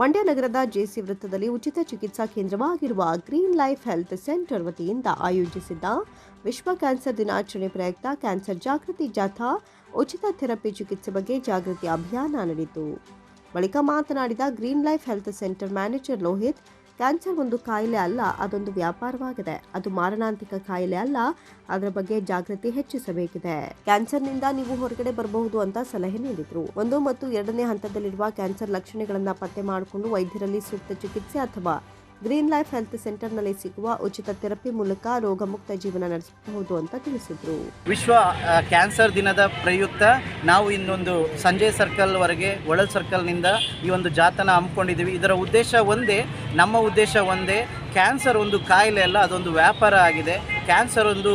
ಮಂಡ್ಯ ನಗರದ ಜೆಸಿ ವೃತ್ತದಲ್ಲಿ ಉಚಿತ ಚಿಕಿತ್ಸಾ ಕೇಂದ್ರವಾಗಿರುವ ಗ್ರೀನ್ ಲೈಫ್ ಹೆಲ್ತ್ ಸೆಂಟರ್ ವತಿಯಿಂದ ಆಯೋಜಿಸಿದ್ದ ವಿಶ್ವ ಕ್ಯಾನ್ಸರ್ ದಿನಾಚರಣೆ ಪ್ರಯುಕ್ತ ಕ್ಯಾನ್ಸರ್ ಜಾಗೃತಿ ಜಾಥಾ ಉಚಿತ ಥೆರಪಿ ಚಿಕಿತ್ಸೆ ಬಗ್ಗೆ ಜಾಗೃತಿ ಅಭಿಯಾನ ನಡೆಯಿತು. ಬಳಿಕ ಮಾತನಾಡಿದ green life health center manager Lohith cancer ಒಂದು ಕಾಯಿಲೆ ಅಲ್ಲ, ಅದೊಂದು ವ್ಯಾಪಾರವಾಗಿದೆ. ಅದು ಮಾರಣಾಂತಿಕ ಕಾಯಿಲೆ ಅಲ್ಲ, ಅದರ ಬಗ್ಗೆ ಜಾಗೃತಿ ಹೆಚ್ಚಿಸಬೇಕಿದೆ. ಕ್ಯಾನ್ಸರ್ನಿಂದ ನೀವು ಹೊರಗಡೆ ಬರಬಹುದು ಅಂತ ಸಲಹೆ ನೀಡಿದ್ರು. ಒಂದು ಮತ್ತು ಎರಡನೇ ಹಂತದಲ್ಲಿರುವ ಕ್ಯಾನ್ಸರ್ ಲಕ್ಷಣಗಳನ್ನು ಪತ್ತೆ ಮಾಡಿಕೊಂಡು ವೈದ್ಯರಲ್ಲಿ ಸೂಕ್ತ ಚಿಕಿತ್ಸೆ ಅಥವಾ ಗ್ರೀನ್ ಲೈಫ್ ಹೆಲ್ತ್ ಸೆಂಟರ್ನಲ್ಲಿ ಸಿಗುವ ಉಚಿತ ಥೆರಪಿ ಮೂಲಕ ರೋಗಮುಕ್ತ ಜೀವನ ನಡೆಸಬಹುದು ಅಂತ ತಿಳಿಸಿದ್ರು. ವಿಶ್ವ ಕ್ಯಾನ್ಸರ್ ದಿನದ ಪ್ರಯುಕ್ತ ನಾವು ಇನ್ನೊಂದು ಸಂಜಯ್ ಸರ್ಕಲ್ವರೆಗೆ ಒಳಲ್ ಸರ್ಕಲ್ನಿಂದ ಈ ಒಂದು ಜಾತನ ಹಮ್ಮಿಕೊಂಡಿದ್ದೀವಿ. ಇದರ ಉದ್ದೇಶ ಒಂದೇ, ನಮ್ಮ ಉದ್ದೇಶ ಒಂದೇ, ಕ್ಯಾನ್ಸರ್ ಒಂದು ಕಾಯಿಲೆ ಅಲ್ಲ, ಅದೊಂದು ವ್ಯಾಪಾರ ಆಗಿದೆ. ಕ್ಯಾನ್ಸರ್ ಒಂದು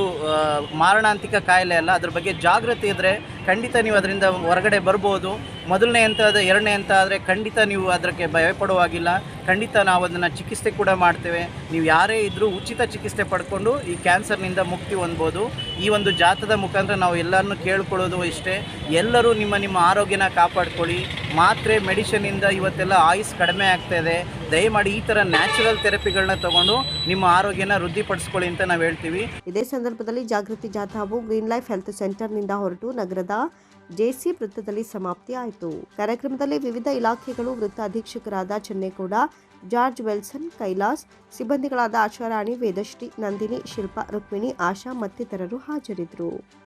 ಮಾರಣಾಂತಿಕ ಕಾಯಿಲೆ ಅಲ್ಲ, ಅದ್ರ ಬಗ್ಗೆ ಜಾಗೃತಿ ಇದ್ದರೆ ಖಂಡಿತ ನೀವು ಅದರಿಂದ ಹೊರಗಡೆ ಬರ್ಬೋದು. ಮೊದಲನೇ ಹಂತ ಆದರೆ ಎರಡನೇ ಹಂತ ಆದರೆ ಖಂಡಿತ ನೀವು ಅದಕ್ಕೆ ಭಯಪಡುವಾಗಿಲ್ಲ. ಖಂಡಿತ ನಾವು ಅದನ್ನು ಚಿಕಿತ್ಸೆ ಕೂಡ ಮಾಡ್ತೇವೆ. ನೀವು ಯಾರೇ ಇದ್ದರೂ ಉಚಿತ ಚಿಕಿತ್ಸೆ ಪಡ್ಕೊಂಡು ಈ ಕ್ಯಾನ್ಸರ್ನಿಂದ ಮುಕ್ತಿ ಹೊಂದ್ಬೋದು. ಈ ಒಂದು ಜಾತದ ಮುಖಾಂತರ ನಾವು ಎಲ್ಲರನ್ನು ಕೇಳ್ಕೊಳ್ಳೋದು ಇಷ್ಟೇ. ಎಲ್ಲರೂ ನಿಮ್ಮ ನಿಮ್ಮ ಆರೋಗ್ಯನ ಕಾಪಾಡ್ಕೊಳ್ಳಿ. ಮಾತ್ರೆ ಮೆಡಿಷನಿಂದ ಇವತ್ತೆಲ್ಲ ಆಯುಸ್ ಕಡಿಮೆ ಆಗ್ತಾ ಇದೆ. ದಯಮಾಡಿ ಈ ಥರ ನ್ಯಾಚುರಲ್ ಥೆರಪಿಗಳನ್ನ ತಗೊಂಡು ನಿಮ್ಮ ಆರೋಗ್ಯನ ವೃದ್ಧಿಪಡಿಸ್ಕೊಳ್ಳಿ ಅಂತ ನಾವು ಹೇಳ್ತೀವಿ. ಇದೇ ಸಂದರ್ಭದಲ್ಲಿ ಜಾಗೃತಿ ಜಾಥಾವು ಗ್ರೀನ್ ಲೈಫ್ ಹೆಲ್ತ್ ಸೆಂಟರ್ನಿಂದ ಹೊರಟು ನಗರದ ಜೆಸಿ ವೃತ್ತದಲ್ಲಿ ಸಮಾಪ್ತಿಯಾಯಿತು. ಕಾರ್ಯಕ್ರಮದಲ್ಲಿ ವಿವಿಧ ಇಲಾಖೆಗಳು ವೃತ್ತ ಅಧೀಕ್ಷಕರಾದ ಚೆನ್ನೇಗೌಡ, ಜಾರ್ಜ್ ವೆಲ್ಸನ್, ಕೈಲಾಸ್, ಸಿಬ್ಬಂದಿಗಳಾದ ಆಶಾರಾಣಿ ವೇದಶ್ರೀ, ನಂದಿನಿ, ಶಿಲ್ಪಾ, ರುಕ್ಮಿಣಿ, ಆಶಾ ಮತ್ತಿತರರು ಹಾಜರಿದ್ದರು.